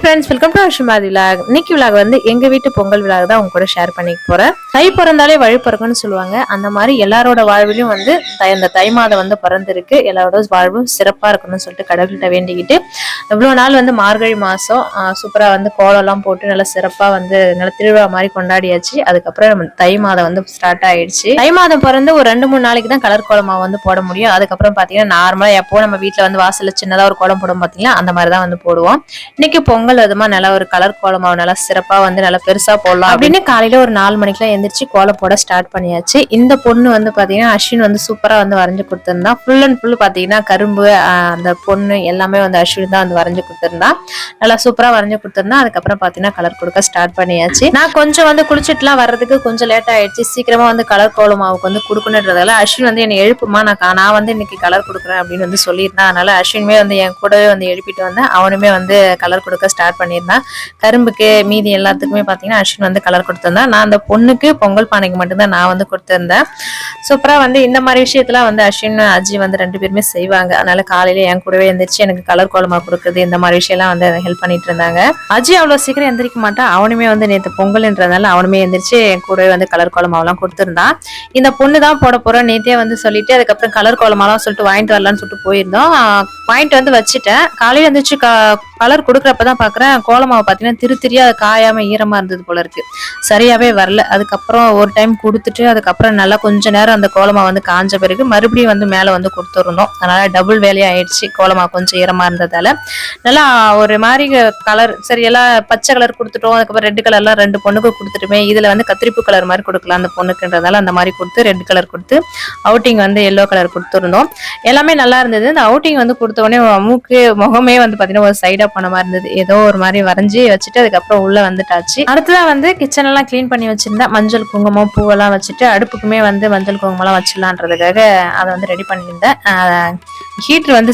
Friends welcome to Ashmathi விழா இன்னைக்கு விழா வந்து எங்க வீட்டு பொங்கல் விழா தான் உங்க கூட ஷேர் பண்ணிக்க போறேன். தை பிறந்தாலே வழி பிறக்கும்னு சொல்லுவாங்க. அந்த மாதிரி எல்லாரோட வாழ்விலும் வந்து தை- இந்த தை மாதம் வந்து பிறந்திருக்கு. எல்லாரோட வாழ்வும் சிறப்பா இருக்கணும்னு சொல்லிட்டு கடவுள்கிட்ட வேண்டிக்கிட்டு இவ்வளவு நாள் வந்து மார்கழி மாசம் சூப்பரா வந்து கோலம்லாம் போட்டு நல்லா சிறப்பா வந்து நல்ல திருவிழா மாதிரி கொண்டாடியாச்சு. அதுக்கப்புறம் நம்ம தை மாதம் வந்து ஸ்டார்ட் ஆயிடுச்சு. தை மாதம் பிறந்து ஒரு ரெண்டு மூணு நாளைக்கு தான் கலர் கோலமா வந்து போட முடியும். அதுக்கப்புறம் பாத்தீங்கன்னா நார்மலா எப்போ நம்ம வீட்டில் வந்து வாசல்ல சின்னதா ஒரு கோலம் போடும் பாத்தீங்கன்னா அந்த மாதிரி தான் வந்து போடுவோம். இன்னைக்கு பொங்கல் அதுமா நல்லா ஒரு கலர் கோலமாவு நல்லா சிறப்பா வந்து நல்லா பெருசா போடலாம் அப்படின்னு காலையில ஒரு நாலு மணிக்கெல்லாம் எந்திரிச்சு கோலம் போட ஸ்டார்ட் பண்ணியாச்சு. இந்த பொண்ணு வந்து பாத்தீங்கன்னா அஸ்வின் வந்து சூப்பரா வந்து வரைஞ்சு கொடுத்திருந்தா. ஃபுல் அண்ட் ஃபுல் பாத்தீங்கன்னா கரும்பு அந்த பொண்ணு எல்லாமே வந்து அஸ்வின் தான் வந்து வரைஞ்சு கொடுத்திருந்தா. நல்லா சூப்பரா வரைஞ்சு கொடுத்திருந்தா. அதுக்கப்புறம் பாத்தீங்கன்னா கலர் கொடுக்க ஸ்டார்ட் பண்ணியாச்சு. நான் கொஞ்சம் வந்து குளிச்சுட்டுலாம் வர்றதுக்கு கொஞ்சம் லேட் ஆயிடுச்சு. சீக்கிரமா வந்து கலர் கோலமாவுக்கு வந்து கொடுக்கணுன்றதால அஸ்வின் வந்து என்னை எழுப்புமா நான் நான் வந்து இன்னைக்கு கலர் கொடுக்குறேன் அப்படின்னு வந்து சொல்லியிருந்தேன் அதனால அஸ்வினுமே வந்து என் கூடவே வந்து எழுப்பிட்டு வந்தேன். அவனுமே வந்து கலர் கொடுக்க ஸ்டார்ட் பண்ணியிருந்தான் கரும்புக்கு மீதி எல்லாத்துக்குமே பார்த்தீங்கன்னா அஸ்வின் வந்து கலர் கொடுத்துருந்தேன் நான் அந்த பொண்ணுக்கு பொங்கல் பானைக்கு மட்டும்தான் நான் வந்து கொடுத்துருந்தேன். சூப்பராக வந்து இந்த மாதிரி விஷயத்துல வந்து அஸ்வின் அஜி வந்து ரெண்டு பேருமே செய்வாங்க. அதனால காலையில என் கூடவே எந்திரிச்சு எனக்கு கலர் கோலமா கொடுக்குறது இந்த மாதிரி விஷயம்லாம் வந்து ஹெல்ப் பண்ணிட்டு இருந்தாங்க. அஜி அவ்வளோ சீக்கிரம் எந்திரிக்க மாட்டான் அவனுமே வந்து நேற்று பொங்கல்ன்றதுனால அவனுமே எந்திரிச்சு என் கூடவே வந்து கலர் கோலமாவெல்லாம் கொடுத்துருந்தான் இந்த பொண்ணு தான் போட போறோம். நேத்தே வந்து சொல்லிட்டு அதுக்கப்புறம் கலர் கோலமாலாம் சொல்லிட்டு வாங்கிட்டு வரலான்னு சொல்லிட்டு போயிருந்தோம். வாங்கிட்டு வந்து வச்சுட்டேன். காலையில் எந்திரிச்சு கலர் கொடுக்குறப்ப தான் பாக்குறேன். கோலமாவை பார்த்தீங்கன்னா திரு திரியா அது காயாம ஈரமா இருந்தது போல இருக்கு. சரியாவே வரல. அதுக்கப்புறம் ஒரு டைம் கொடுத்துட்டு அதுக்கப்புறம் நல்லா கொஞ்ச நேரம் அந்த கோலமா வந்து காஞ்ச பிறகு மறுபடியும் வந்து மேலே வந்து கொடுத்துருந்தோம் அதனால டபுள் வேலையா ஆயிடுச்சு. கோலமா கொஞ்சம் ஈரமா இருந்ததால. நல்லா ஒரு மாதிரி கலர் சரி எல்லாம் பச்சை கலர் கொடுத்துட்டோம். அதுக்கப்புறம் ரெட் கலர்லாம் ரெண்டு பொண்ணுக்கு கொடுத்துட்டுமே இதுல வந்து கத்திரிப்பு கலர் மாதிரி கொடுக்கலாம் அந்த பொண்ணுக்குன்றதால அந்த மாதிரி கொடுத்து ரெட் கலர் கொடுத்து அவுட்டிங் வந்து எல்லோ கலர் கொடுத்துருந்தோம். எல்லாமே நல்லா இருந்தது. இந்த அவுட்டிங் வந்து கொடுத்த உடனே மூக்கு முகமே வந்து பாத்தீங்கன்னா ஒரு சைடா பண்ண மாதிரி இருந்தது. ஏதோ ஒரு மாதிரி வரைஞ்சி வச்சுட்டு அதுக்கப்புறம் உள்ள வந்துட்டாச்சு. அடுத்ததான் வந்து கிச்சன் எல்லாம் கிளீன் பண்ணி வச்சிருந்தா மஞ்சள் குங்குமம் பூவெல்லாம் வச்சுட்டு அடுப்புக்குமே வந்து மஞ்சள் குங்குமம்லாம் வச்சிடலான்றதுக்காக அதை வந்து ரெடி பண்ணியிருந்தேன். ஹீட்டர் வந்து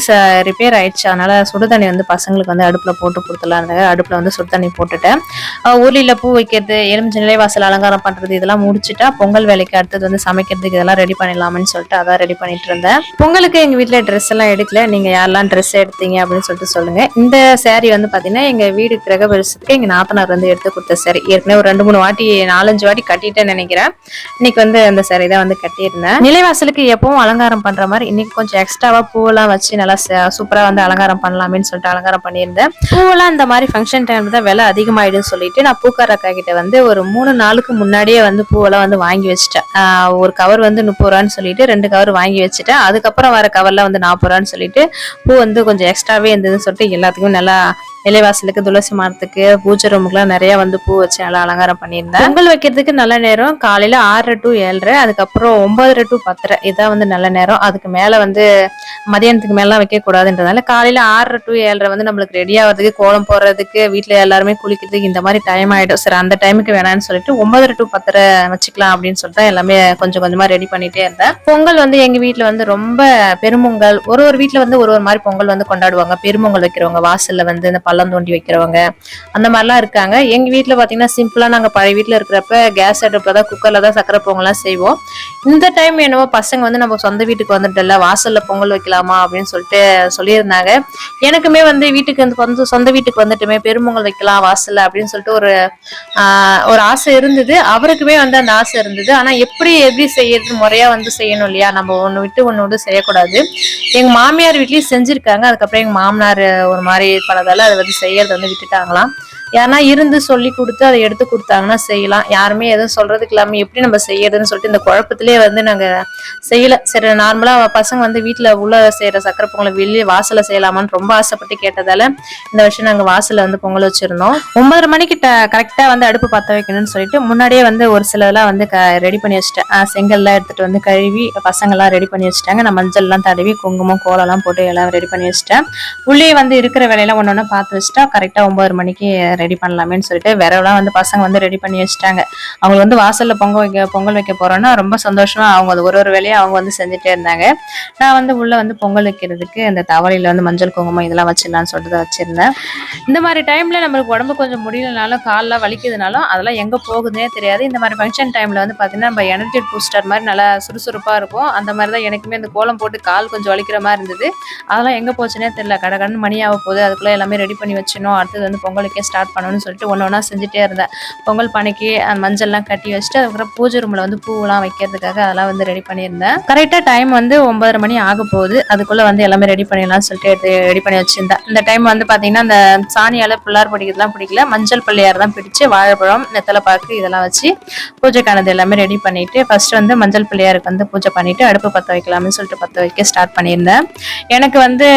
ரிப்பேர் ஆயிடுச்சு. அதனால சுடுதண்ணி வந்து பசங்களுக்கு வந்து அடுப்புல போட்டு கொடுத்துலாங்க அடுப்புல வந்து சுடுதண்ணி போட்டுட்டேன். அஹ் பூ வைக்கிறது எலுமிச்சை நிலைவாசல் அலங்காரம் பண்றது இதெல்லாம் முடிச்சுட்டா பொங்கல் வேலைக்கு அடுத்தது வந்து சமைக்கிறதுக்கு இதெல்லாம் ரெடி பண்ணிடலாம்னு சொல்லிட்டு அதான் ரெடி பண்ணிட்டு இருந்தேன். பொங்கலுக்கு எங்க வீட்டில் ட்ரெஸ் எல்லாம் எடுக்கல. நீங்க யாரெல்லாம் ட்ரெஸ் எடுத்தீங்க அப்படின்னு சொல்லிட்டு சொல்லுங்க. இந்த saree வந்து பாத்தீங்கன்னா எங்க வீடு கிரகபரிசத்துக்கு எங்க நாத்தனார் வந்து எடுத்து கொடுத்த saree. ஏற்கனவே ஒரு ரெண்டு மூணு வாட்டி நாலஞ்சு வாட்டி கட்டிட்டேன்னு நினைக்கிறேன். இன்னைக்கு வந்து அந்த சேரீ தான் வந்து கட்டியிருந்தேன். நிலைவாசலுக்கு எப்பவும் அலங்காரம் பண்ற மாதிரி இன்னைக்கு கொஞ்சம் எக்ஸ்ட்ராவா பூவெல்லாம் வச்சு நல்லா சூப்பரா வந்து அலங்காரம் பண்ணலாமேன்னு சொல்லிட்டு அலங்காரம் பண்ணியிருந்தேன். பூவெல்லாம் இந்த மாதிரி ஃபங்க்ஷன் டைமில் தான் விலை அதிகமாயிடுன்னு சொல்லிட்டு நான் பூக்கார அக்கா கிட்ட வந்து ஒரு மூணு நாளுக்கு முன்னாடியே வந்து பூவெல்லாம் வந்து வாங்கி வச்சுட்டேன். ஒரு கவர் வந்து முப்பது ரூபான்னு சொல்லிட்டு ரெண்டு கவர் வாங்கி வச்சுட்டேன். அதுக்கப்புறம் வர கவர்ல வந்து நாற்பது ரூபான்னு சொல்லிட்டு பூ வந்து கொஞ்சம் எக்ஸ்ட்ராவே இருந்ததுன்னு சொல்லிட்டு எல்லாத்துக்கும் நல்லா நிலைவாசலுக்கு துளசி மரத்துக்கு பூஜை ரூமுக்குலாம் நிறைய வந்து பூ வச்சு நல்லா அலங்காரம் பண்ணியிருந்தேன். பொங்கல் வைக்கிறதுக்கு நல்ல நேரம். காலையில ஆறரை டு ஏழரை அதுக்கப்புறம் ஒன்பதரை டு பத்தரை. இதான் வந்து நல்ல நேரம். அதுக்கு மேல வந்து மதியானத்துக்கு மேலாம் வைக்க கூடாதுன்றதால காலையில ஆறரை டு ஏழரை வந்து நம்மளுக்கு ரெடி ஆகிறதுக்கு கோலம் போடுறதுக்கு வீட்டில் எல்லாருமே குளிக்கிறதுக்கு இந்த மாதிரி டைம் ஆயிடும். சரி அந்த டைமுக்கு வேணாம்னு சொல்லிட்டு ஒன்பதரை டு பத்தரை வச்சுக்கலாம் அப்படின்னு சொல்லிட்டு தான் எல்லாமே கொஞ்சம் கொஞ்சமா ரெடி பண்ணிட்டே இருந்தேன். பொங்கல் வந்து எங்க வீட்டுல வந்து ரொம்ப பெருமொங்கல். ஒரு ஒரு வீட்டுல வந்து ஒரு ஒரு மாதிரி பொங்கல் வந்து கொண்டாடுவாங்க. பெருமொங்கல் வைக்கிறவங்க வாசல்ல வந்து இந்த பள்ளம் தோண்டி வைக்கிறவங்க அந்த மாதிரிலாம் இருக்காங்க. எங்க வீட்டில் பாத்தீங்கன்னா சிம்பிளா நாங்க பழைய வீட்டில் இருக்கிறப்ப கேஸ் அடுப்பில் தான் குக்கரில் தான் சக்கரை பொங்கல்லாம் செய்வோம். இந்த டைம் என்னவோ பசங்க வந்து நம்ம சொந்த வீட்டுக்கு வந்துட்டல வாசல்ல பொங்கல் வைக்கலாமா அப்படின்னு சொல்லிட்டு சொல்லியிருந்தாங்க. எனக்குமே வந்து வீட்டுக்கு வந்து சொந்த வீட்டுக்கு வந்துட்டுமே பெருமொங்கல் வைக்கலாம் வாசல்ல அப்படின்னு சொல்லிட்டு ஒரு ஒரு ஆசை இருந்தது. அவருக்குமே வந்து அந்த ஆசை இருந்தது. ஆனால் எப்படி எப்படி செய்யறது முறையா வந்து செய்யணும் இல்லையா? நம்ம ஒன்று விட்டு ஒன்று விட்டு செய்யக்கூடாது. எங்க மாமியார் வீட்லயும் செஞ்சிருக்காங்க. அதுக்கப்புறம் எங்க மாமனார் ஒரு மாதிரி பலதால அதை வந்து செய்யறதை வந்து விட்டுட்டாங்களாம். யாருன்னா இருந்து சொல்லி கொடுத்து அதை எடுத்து கொடுத்தாங்கன்னா செய்யலாம். யாருமே எதுவும் சொல்றதுக்கு இல்லாம எப்படி நம்ம செய்யறதுன்னு சொல்லிட்டு இந்த குழப்பத்திலே வந்து நாங்க செய்யல. சரி நார்மலா பசங்க வந்து வீட்டுல உள்ள செய்யற சக்கரை பொங்கலை வெளியே வாசலை செய்யலாமான்னு ரொம்ப ஆசைப்பட்டு கேட்டதால இந்த வருஷம் நாங்க வாசல்ல வந்து பொங்கல் வச்சிருந்தோம். ஒன்பதரை மணிக்கு கரெக்டா வந்து அடுப்பு பத்த வைக்கணும்னு சொல்லிட்டு முன்னாடியே வந்து ஒரு சிலதெல்லாம் வந்து ரெடி பண்ணி வச்சுட்டேன். செங்கல்லாம் எடுத்துட்டு வந்து கழுவி பசங்க எல்லாம் ரெடி பண்ணி வச்சுட்டாங்க. நான் மஞ்சள் எல்லாம் தடவி குங்குமம் கோலம்லாம் போட்டு எல்லாம் ரெடி பண்ணி வச்சுட்டேன். உள்ளே வந்து இருக்கிற வேலையெல்லாம் ஒன்று ஒன்று பார்த்து வச்சுட்டா கரெக்டாக ஒன்பது மணிக்கு ரெடி பண்ணலாமேன்னு சொல்லிட்டு விரவெல்லாம் வந்து பசங்க வந்து ரெடி பண்ணி வச்சுட்டாங்க. அவங்க வந்து வாசலில் பொங்கல் வைக்க பொங்கல் வைக்க போகிறோன்னா ரொம்ப சந்தோஷமாக அவங்க அது ஒரு ஒரு வேலையை அவங்க வந்து செஞ்சுட்டே இருந்தாங்க. நான் வந்து உள்ளே வந்து பொங்கல் வைக்கிறதுக்கு அந்த தவளையில் வந்து மஞ்சள் குங்குமம் இதெல்லாம் வச்சிடலாம்னு சொல்லிட்டு வச்சுருந்தேன். இந்த மாதிரி டைமில் நம்மளுக்கு உடம்பு கொஞ்சம் முடியலனாலும் கால்லாம் வலிக்குதுனாலும் அதெல்லாம் எங்கே போகுதுன்னே தெரியாது. இந்த மாதிரி ஃபங்க்ஷன் டைமில் வந்து பார்த்திங்கன்னா நம்ம எனர்ஜி பூஸ்டர் மாதிரி நல்லா சுறுசுறுப்பாக இருக்கும். அந்த மாதிரி தான் எனக்குமே இந்த கோலம் போட்டு கால் கொஞ்சம் வலிக்கிற மாதிரி இருந்தது. அதெல்லாம் எங்கே போச்சுன்னே தெரியல. கடை கடன் மணி ஆக போகுது. அதுக்குள்ளே எல்லாமே ரெடி பண்ணி வச்சிடணும். அடுத்தது வந்து பொங்கலுக்கே ஸ்டார்ட் பண்ணணும்னு சொல்லிட்டு ஒன்று ஒன்றா செஞ்சுட்டே இருந்தேன். பொங்கல் பானைக்கு அந்த மஞ்சள்லாம் கட்டி வச்சுட்டு அதுக்கப்புறம் பூஜை ரூமில் வந்து பூவெல்லாம் வைக்கிறதுக்காக அதெல்லாம் வந்து ரெடி பண்ணியிருந்தேன். கரெக்டாக டைம் வந்து ஒன்பதரை மணி ஆக போகுது. அதுக்குள்ளே வந்து எல்லாமே ரெடி பண்ணிடலாம்னு சொல்லிட்டு எடுத்து ரெடி பண்ணி வச்சுருந்தேன். இந்த டைம் வந்து பார்த்தீங்கன்னா அந்த சாணியால் பிள்ளார் பிடிக்கிறதுலாம் பிடிக்கல. மஞ்சள் பிள்ளையார் தான் பிடிச்சு வாழைப்பழம் நெத்தலை பாக்கு இதெல்லாம் வச்சு பூஜைக்கானது எல்லாமே ரெடி பண்ணிட்டு ஃபர்ஸ்ட் வந்து மஞ்சள் பிள்ளையாருக்கு வந்து பூஜை பண்ணிட்டு அடுப்பு பற்ற வைக்கலாம்னு சொல்லிட்டு பற்ற வைக்க ஸ்டார்ட் பண்ணியிருந்தேன். எனக்கு வந்து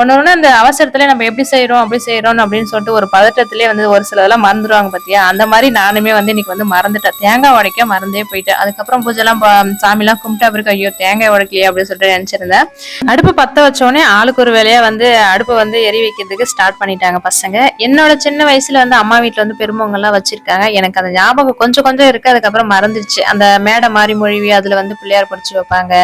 ஒன்று ஒன்று அந்த அவசரத்தில் நம்ம எப்படி செய்கிறோம் அப்படி செய்கிறோம் அப்படின்னு சொல்லிட்டு ஒரு பதட்டத்தில் வந்து ஒரு சிலதெல்லாம் மறந்துடுவாங்க பார்த்தியா அந்த மாதிரி நானுமே வந்து இன்னைக்கு வந்து மறந்துட்டேன். தேங்காய் உடைக்க மறந்தே போயிட்டேன். அதுக்கப்புறம் பூஜைலாம் சாமிலாம் கும்பிட்டு அப்புறம் ஐயோ தேங்காய் உடைக்கலையே அப்படின்னு சொல்லிட்டு நினச்சிருந்தேன். அடுப்பு பற்ற வச்சோடனே ஆளுக்கு ஒரு வேலையாக வந்து அடுப்பு வந்து எரி வைக்கிறதுக்கு ஸ்டார்ட் பண்ணிட்டாங்க பசங்க. என்னோட சின்ன வயசுல வந்து அம்மா வீட்டில் வந்து பெருமவங்கள்லாம் வச்சிருக்காங்க. எனக்கு அந்த ஞாபகம் கொஞ்சம் கொஞ்சம் இருக்கு. அதுக்கப்புறம் மறந்துடுச்சு அந்த மேடை மாறி மொழிவி அதுல வந்து பிள்ளையார் படிச்சு வைப்பாங்க.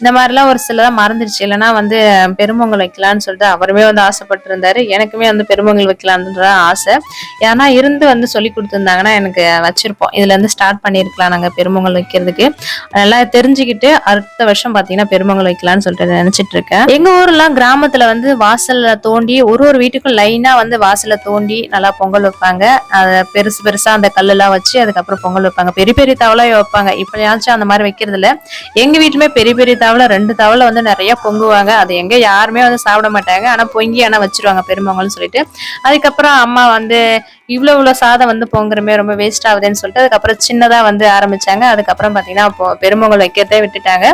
இந்த மாதிரிலாம் ஒரு சிலதான் மறந்துடுச்சு இல்லைன்னா வந்து பெருமொங்கல் வைக்கலாம்னு சொல்லிட்டு அவருமே வந்து ஆசைப்பட்டிருந்தாரு. எனக்குமே வந்து பெருமொங்கல் வைக்கலாம்ன்ற ஆசை ஏன்னா இருந்து வந்து சொல்லி கொடுத்துருந்தாங்கன்னா எனக்கு வச்சிருப்போம். இதுல இருந்து ஸ்டார்ட் பண்ணியிருக்கலாம் நாங்க பெருமொங்கல் வைக்கிறதுக்கு. நல்லா தெரிஞ்சுக்கிட்டு அடுத்த வருஷம் பாத்தீங்கன்னா பெருமொங்கல் வைக்கலாம்னு சொல்லிட்டு நினைச்சிட்டு இருக்கேன். எங்க ஊர்லாம் கிராமத்துல வந்து வாசல்ல தோண்டி ஒரு ஒரு வீட்டுக்கும் லைனா வந்து வாசல்ல தோண்டி நல்லா பொங்கல் வைப்பாங்க. அதை பெருசு பெருசா அந்த கல்லெல்லாம் வச்சு அதுக்கப்புறம் பொங்கல் வைப்பாங்க. பெரிய பெரிய தவளை வைப்பாங்க. இப்பயாச்சும் அந்த மாதிரி வைக்கிறது இல்ல. எங்க வீட்டுமே பெரிய பெரிய தவளை ரெண்டு தவளை வந்து நிறைய பொங்குவாங்க. அது எங்க யாருமே வந்து சாப்பிட மாட்டாங்க. ஆனா பொங்கி ஆனா வச்சிருவாங்க பெருமொங்கல்னு சொல்லிட்டு. அதுக்கப்புறம் அம்மா வந்து இவ்வளோ இவ்வளோ சாதம் வந்து பொங்குறமே ரொம்ப வேஸ்ட் ஆகுதுன்னு சொல்லிட்டு அதுக்கப்புறம் சின்னதாக வந்து ஆரம்பித்தாங்க அதுக்கப்புறம் பார்த்தீங்கன்னா இப்போ பெருமொங்கல் வைக்கிறதே விட்டுட்டாங்க.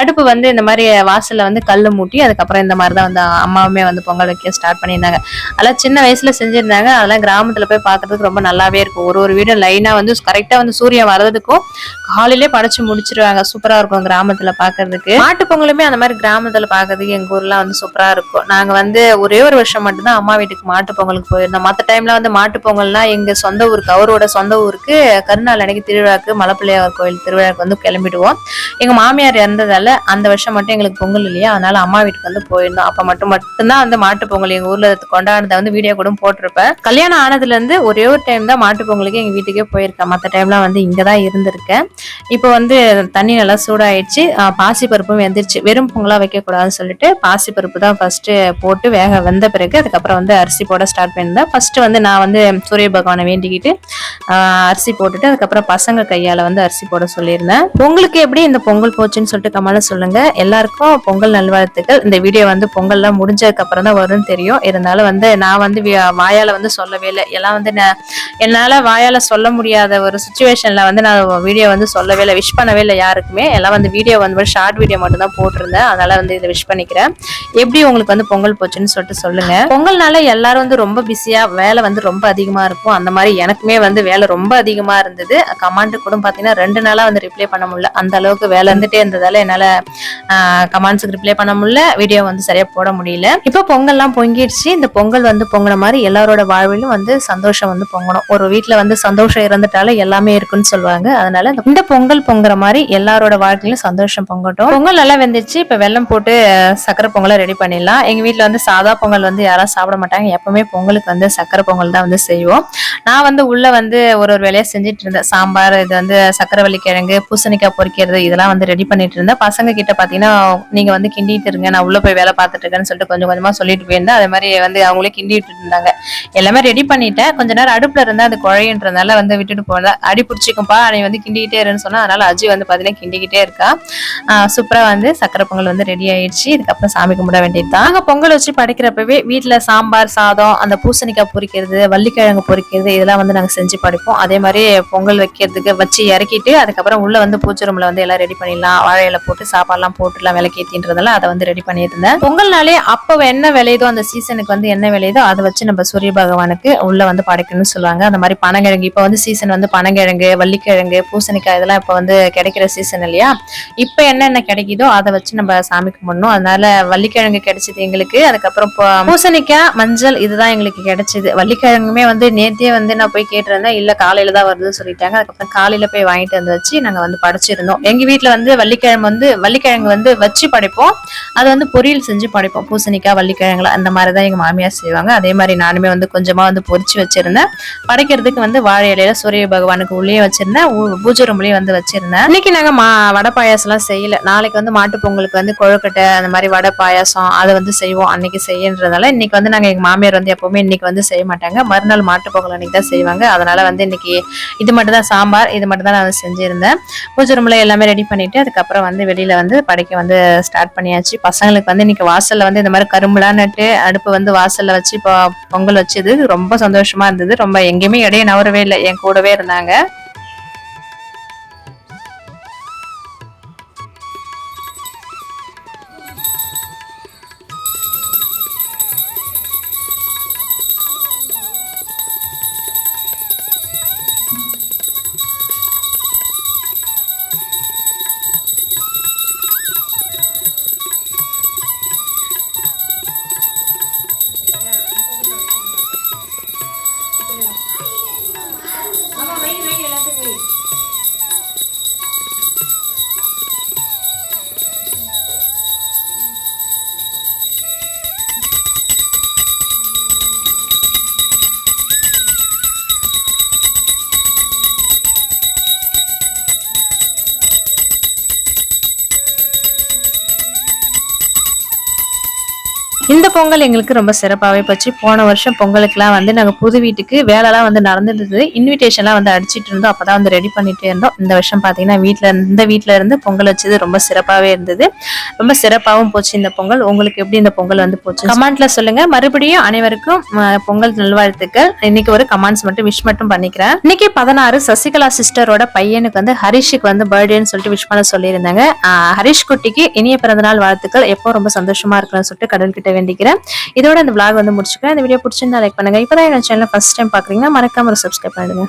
அடுப்பு வந்து இந்த மாதிரி வாசலில் வந்து கல் மூட்டி அதுக்கப்புறம் இந்த மாதிரி தான் வந்து அம்மாவுமே வந்து பொங்கல் வைக்க ஸ்டார்ட் பண்ணியிருந்தாங்க. அதெல்லாம் சின்ன வயசில் செஞ்சுருந்தாங்க. அதெல்லாம் கிராமத்தில் போய் பார்க்கிறதுக்கு ரொம்ப நல்லாவே இருக்கும். ஒரு ஒரு வீடும் லைனாக வந்து கரெக்டாக வந்து சூரியன் வர்றதுக்கும் காலையிலே படைச்சு முடிச்சிருவாங்க. சூப்பராக இருக்கும் கிராமத்தில் பார்க்கறதுக்கு மாட்டு பொங்கலுமே அந்த மாதிரி கிராமத்தில் பார்க்கறதுக்கு எங்கள் ஊர்லாம் வந்து சூப்பராக இருக்கும். நாங்கள் வந்து ஒரே ஒரு வருஷம் மட்டும்தான் அம்மா வீட்டுக்கு மாட்டு பொங்கலுக்கு போயிருந்தோம். டைம் டைம்ல வந்து மாட்டு பொங்கல்னா எங்க சொந்த ஊருக்கு அவரோட சொந்த ஊருக்கு கருநாள் அன்னைக்கு திருவிழாக்கு மலைப்பிள்ளையார் கோயில் திருவிழாக்கு வந்து கிளம்பிடுவோம். எங்க மாமியார் இறந்ததால அந்த வருஷம் மட்டும் எங்களுக்கு பொங்கல் இல்லையா? அதனால அம்மா வீட்டுக்கு வந்து போயிருந்தோம். அப்ப மட்டும் மட்டும்தான் வந்து மாட்டு பொங்கல் எங்க ஊர்ல கொண்டாடுறத வந்து வீடியோ கூட போட்டிருப்பேன். கல்யாணம் ஆனதுல இருந்து ஒரே ஒரு டைம் தான் மாட்டு பொங்கலுக்கு எங்க வீட்டுக்கே போயிருக்கேன். மற்ற டைம்லாம் வந்து இங்கதான் இருந்திருக்கேன். இப்போ வந்து தண்ணி நல்லா சூடாயிடுச்சு. பாசி பருப்பும் வெந்துருச்சு. வெறும் பொங்கலா வைக்க கூடாதுன்னு சொல்லிட்டு பாசி பருப்பு தான் ஃபர்ஸ்ட் போட்டு வேக வந்த பிறகு அதுக்கப்புறம் வந்து அரிசி போட ஸ்டார்ட் பண்ணியிருந்தேன். ஃபர்ஸ்ட் வந்து நான் வந்து சூரிய பகவானை வேண்டிக்கிட்டு அரிசி போட்டுட்டு அதுக்கப்புறம் பசங்க கையால வந்து அரிசி போட சொல்லியிருந்தேன். உங்களுக்கு எப்படி இந்த பொங்கல் போச்சுன்னு சொல்லிட்டு கமலை சொல்லுங்க. எல்லாருக்கும் பொங்கல் நல்வாழ்த்துக்கள். இந்த வீடியோ வந்து பொங்கல்லாம் முடிஞ்சதுக்கு அப்புறம் தான் வரும்னு தெரியும். இருந்தாலும் வந்து நான் வந்து வி- வாயால வந்து சொல்லவே இல்லை. எல்லாம் வந்து நான் என்னால வாயால சொல்ல முடியாத ஒரு சுச்சுவேஷன்ல வந்து நான் வீடியோ வந்து சொல்லவே இல்லை. விஷ் பண்ணவே இல்லை யாருக்குமே. எல்லாம் வந்து வீடியோ வந்து ஷார்ட் வீடியோ மட்டும் தான் போட்டிருந்தேன். அதனால வந்து இதை விஷ் பண்ணிக்கிறேன். எப்படி உங்களுக்கு வந்து பொங்கல் போச்சுன்னு சொல்லிட்டு சொல்லுங்க. பொங்கல்னால எல்லாரும் வந்து ரொம்ப பிஸியா வேலை வந்து ரொம்ப அதிகமா இருக்கும். அந்த மாதிரி எனக்குமே வந்து வேலை ரொம்ப அதிகமா இருந்தது. கமாண்ட் கூட பாத்தீங்கன்னா ரெண்டு நாளா வந்து ரிப்ளை பண்ண முடியல. அந்த அளவுக்கு வேலை இருந்துட்டே இருந்ததால என்னால கமாண்ட்ஸுக்கு ரிப்ளை பண்ண முடியல. வீடியோ வந்து சரியா போட முடியல. இப்போ பொங்கல்லாம் பொங்கிடுச்சு. இந்த பொங்கல் வந்து பொங்கின மாதிரி எல்லாரோட வாழ்விலும் வந்து சந்தோஷம் வந்து பொங்கணும். ஒரு வீட்டில் வந்து சந்தோஷம் இருந்துட்டாலும் எல்லாமே இருக்குன்னு சொல்லுவாங்க. அதனால இந்த- பொங்கல் பொங்குற மாதிரி எல்லாரோட வாழ்க்கையிலும் சந்தோஷம் பொங்கட்டும். பொங்கல் நல்லா வெந்துச்சு இப்ப வெள்ளம் போட்டு சக்கரை பொங்கலை ரெடி பண்ணிடலாம். எங்க வீட்டில் வந்து சாதா பொங்கல் வந்து யாரும் சாப்பிட மாட்டாங்க. எப்பவுமே பொங்கலுக்கு வந்து சக்கரை பொங்கல் தான் வந்து செய்வோம். நான் வந்து உள்ள வந்து ஒரு ஒரு வேலையா செஞ்சுட்டு இருந்தேன் சாம்பார் இது வந்து சக்கரவள்ளி கிழங்கு பூசணிக்காய் பொறிக்கிறது இதெல்லாம் வந்து ரெடி பண்ணிட்டு இருந்தேன் பசங்க கிட்ட பாத்தீங்கன்னா நீங்க வந்து கிண்டிட்டு இருங்க நான் உள்ள போய் வேலை பார்த்துட்டு இருக்கேன்னு சொல்லிட்டு கொஞ்சம் கொஞ்சமா சொல்லிட்டு போயிருந்தேன். அதே மாதிரி வந்து அவங்களே கிண்டிட்டு இருந்தாங்க. எல்லாமே ரெடி பண்ணிட்டேன். கொஞ்ச நேரம் அடுப்புல இருந்தா அது குழையன்றதுனால வந்து விட்டுட்டு போனேன். அடி பிடிச்சிக்கும்பா நீ வந்து கிண்டிக்கிட்டே இருன்னு சொன்னா அதனால அஜி வந்து பாத்தீங்கன்னா கிண்டிக்கிட்டே இருக்கா. சூப்பரா வந்து சக்கரை பொங்கல் வந்து ரெடி ஆயிடுச்சு. இதுக்கப்புறம் சாமி கும்பிட வேண்டியது தான். பொங்கல் வச்சு படைக்கிறப்பவே வீட்ல சாம்பார் சாதம் அந்த பூசணிக்காய் பொறிக்கிறது வள்ளிக்கிழங்கு பொறிக்கிறது இதெல்லாம் வந்து நாங்கள் செஞ்சு படைப்போம். அதே மாதிரி பொங்கல் வைக்கிறதுக்கு வச்சு இறக்கிட்டு அதுக்கப்புறம் உள்ள வந்து பூச்சி ரூம்ல வந்து எல்லாம் ரெடி பண்ணிடலாம். வாழையில போட்டு சாப்பாடுலாம் போட்டுலாம் விளக்கேத்தின்றதெல்லாம் அதை வந்து ரெடி பண்ணியிருந்தேன் பொங்கல்னாலே அப்போ என்ன விளையுதோ அந்த சீசனுக்கு வந்து என்ன விளையுதோ அதை வச்சு நம்ம சூரிய பகவானுக்கு உள்ள வந்து படைக்கணும்னு சொல்லுவாங்க. அந்த மாதிரி பனங்கிழங்கு இப்போ வந்து சீசன் வந்து பனங்கிழங்கு வள்ளிக்கிழங்கு பூசணிக்காய் இதெல்லாம் இப்போ வந்து கிடைக்கிற சீசன் இல்லையா? இப்போ என்னென்ன கிடைக்குதோ அதை வச்சு நம்ம சாமி கும்பிடணும். அதனால வள்ளிக்கிழங்கு கிடைச்சது எங்களுக்கு. அதுக்கப்புறம் பூசணிக்காய் மஞ்சள் இதுதான் எங்களுக்கு கிடைச்சது. வள்ளிக்கிழங்குமே வந்து நேற்றே வந்து நான் போய் கேட்டிருந்தேன். இல்ல காலையில தான் வருதுன்னு சொல்லிட்டாங்க. அதுக்கப்புறம் காலையில போய் வாங்கிட்டு வந்து வச்சு நாங்க வந்து படைச்சிருந்தோம். எங்க வீட்டில் வந்து வள்ளிக்கிழங்கு வந்து வள்ளிக்கிழங்கு வந்து வச்சு படைப்போம். அது வந்து பொரியல் செஞ்சு படைப்போம். பூசணிக்காய் வள்ளிக்கிழங்குல அந்த மாதிரி தான் எங்க மாமியார் செய்வாங்க. அதே மாதிரி நானுமே வந்து கொஞ்சமா வந்து பொறிச்சு வச்சிருந்தேன். படைக்கிறதுக்கு வந்து வாழை இலையில சூரிய பகவானுக்கு உள்ளே வச்சிருந்தேன். பூஜை ரூம்லயே வந்து வச்சிருந்தேன். இன்னைக்கு நாங்க மா வடை பாயாசம் எல்லாம் செய்யல. நாளைக்கு வந்து மாட்டு பொங்கலுக்கு வந்து கொழுக்கட்டை அந்த மாதிரி வடை பாயாசம் அதை வந்து செய்வோம். அன்னைக்கு செய்யன்றதால இன்னைக்கு வந்து நாங்க எங்க மாமியார் வந்து எப்பவுமே இன்னைக்கு வந்து செய்ய மாட்டாங்க. மறுநாள் மாட்டுப்பொங்கல் அன்றைக்கி அன்னைக்கு தான் செய்வாங்க. அதனால் வந்து இன்னைக்கு இது மட்டும் தான் சாம்பார் இது மட்டும் தான் நான் செஞ்சுருந்தேன். பூஜை ரூமில் எல்லாமே ரெடி பண்ணிவிட்டு அதுக்கப்புறம் வந்து வெளியில் வந்து படைக்க வந்து ஸ்டார்ட் பண்ணியாச்சு. பசங்களுக்கு வந்து இன்னைக்கு வாசலில் வந்து இந்த மாதிரி கரும்புலாம் நட்டு அடுப்பு வந்து வாசலில் வச்சு இப்போ பொங்கல் வச்சது. ரொம்ப சந்தோஷமாக இருந்தது. ரொம்ப எங்கேயுமே இடையே நவரவே இல்லை. என் கூடவே இருந்தாங்க. இந்த பொங்கல் எங்களுக்கு ரொம்ப சிறப்பாகவே போச்சு. போன வருஷம் பொங்கலுக்குலாம் வந்து நாங்கள் புது வீட்டுக்கு வேலைலாம் வந்து நடந்துருந்தது. இன்விடேஷன்லாம் வந்து அடிச்சிட்டு இருந்தோம். அப்போ தான் வந்து ரெடி பண்ணிட்டு இருந்தோம். இந்த வருஷம் பார்த்தீங்கன்னா வீட்டில் இந்த வீட்டில் இருந்து பொங்கல் வச்சது ரொம்ப சிறப்பாகவே இருந்தது. ரொம்ப சிறப்பாகவும் போச்சு இந்த பொங்கல். உங்களுக்கு எப்படி இந்த பொங்கல் வந்து போச்சு? கமெண்ட்ல சொல்லுங்க. மறுபடியும் அனைவருக்கும் பொங்கல் நல்வாழ்த்துக்கள். இன்னைக்கு ஒரு கமெண்ட்ஸ் மட்டும் விஷ் மட்டும் பண்ணிக்கிறேன். இன்னைக்கு பதினாறு சசிகலா சிஸ்டரோட பையனுக்கு வந்து ஹரிஷுக்கு வந்து பர்த்டேன்னு சொல்லிட்டு விஷ் பண்ண சொல்லியிருந்தாங்க. ஹரிஷ் குட்டிக்கு இனிய பிறந்தநாள் வாழ்த்துக்கள். எப்போ ரொம்ப சந்தோஷமா இருக்கணும்னு சொல்லிட்டு கடவுள்கிட்ட வேண்டிக்கிறேன். இதோட இந்த விளாக் வந்து முடிச்சுக்கிறேன். இந்த வீடியோ பிடிச்சிருந்தா லைக் பண்ணுங்க. இப்பதான் எங்க சேனல் ஃபர்ஸ்ட் டைம் பாக்குறீங்கன்னா மறக்காம ஒரு சப்ஸ்கிரைப் பண்ணிடுங்க.